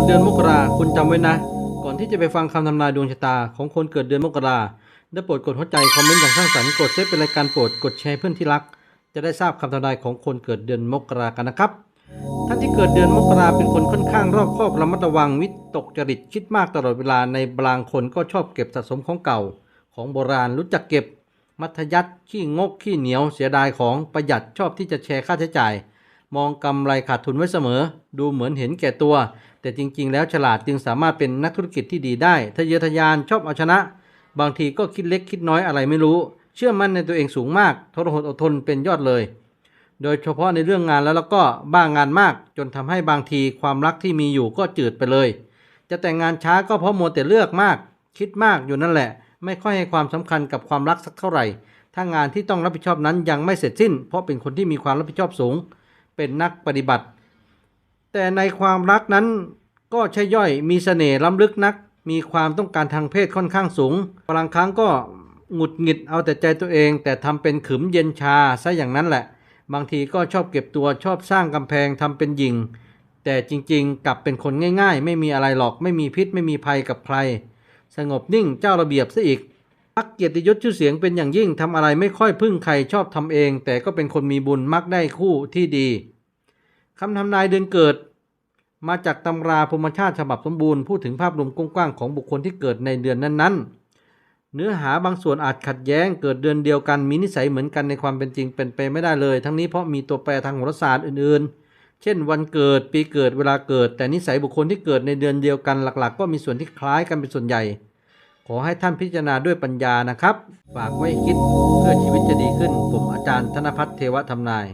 ดเดือนมกราคุณจำไว้นะ ก่อนที่จะไปฟังคำทำนายดวงชะตาของคนเกิดเดือนมกราได้โปรดกดหัวใจคอมเมนต์อย่างสร้างสรรค์กดเซฟเป็นรายการโปรดกดแชร์เพื่อนที่รัก จะได้ทราบคำทำนายของคนเกิดเดือนมกรากันนะครับท่านที่เกิดเดือนมกราเป็นคนค่อนข้างรอบคอบระมัดระวังวิตกจริตคิดมากตลอดเวลาในบางคนก็ชอบเก็บสะสมของเก่า ของโบราณรู้จักเก็บ มัธยัติขี้งกขี้เหนียวเสียดายของประหยัดชอบที่จะแชร์ค่าใช้จ่าย มองกำไรขาดทุนไว้เสมอ ดูเหมือนเห็นแก่ตัว แต่จริง ๆ แล้วฉลาดจึงสามารถเป็นนักธุรกิจที่ดีได้ทะเยอทะยานชอบเอาชนะ บางทีก็คิดเล็กคิดน้อยอะไรไม่รู้ เชื่อมั่นในตัวเองสูงมาก ทรหดอดทนเป็นยอดเลย โดยเฉพาะในเรื่องงานแล้วแล้วก็บ้างงานมาก จนทำให้บางทีความรักที่มีอยู่ก็จืดไปเลย จะแต่งงานช้าก็เพราะมัวแต่เลือกมาก คิดมากอยู่นั่นแหละ ไม่ค่อยให้ความสำคัญกับความรักสักเท่าไหร่ถ้างานที่ต้องรับผิดชอบนั้นยังไม่เสร็จสิ้น เพราะเป็นคนที่มีความรับผิดชอบสูง เป็นนักปฏิบัติ แต่ในความรักนั้นก็ใช่ย่อยมีเสน่ห์ล้ำลึกนัก มีความต้องการทางเพศค่อนข้างสูงบางครั้งก็หงุดหงิดเอาแต่ใจตัวเอง แต่ทำเป็นขึมเย็นชาซะอย่างนั้นแหละ บางทีก็ชอบเก็บตัวชอบสร้างกำแพงทำเป็นหยิง แต่จริงๆ กลับเป็นคนง่าย ๆ ไม่มีอะไรหรอกไม่มีพิษไม่มีภัยกับใคร สงบนิ่งเจ้าระเบียบซะอีก มักเกียรติยศชื่อเสียงเป็นอย่างยิ่งทำอะไรไม่ค่อยพึ่งใครชอบทำเอง แต่ก็เป็นคนมีบุญมักได้คู่ที่ดีคำทำนายเดือนเกิด มาจากตำราพรหมชาติฉบับสมบูรณ์พูดถึงภาพรวมกว้างๆของบุคคลที่เกิดในเดือนนั้นๆ เนื้อหาบางส่วนอาจขัดแย้งเกิดเดือนเดียวกันมีนิสัยเหมือนกันในความเป็นจริงเป็นไปไม่ได้เลย ทั้งนี้เพราะมีตัวแปรทางโหราศาสตร์อื่นๆเช่นวันเกิดปีเกิดเวลาเกิด แต่นิสัยบุคคลที่เกิดในเดือนเดียวกันหลัก ๆ ก็มีส่วนที่คล้ายกันเป็นส่วนใหญ่ ขอให้ท่านพิจารณาด้วยปัญญานะครับ ฝากไว้คิดเพื่อชีวิตจะดีขึ้น ผมอาจารย์ธนพัฒน์เทวธรรมนาย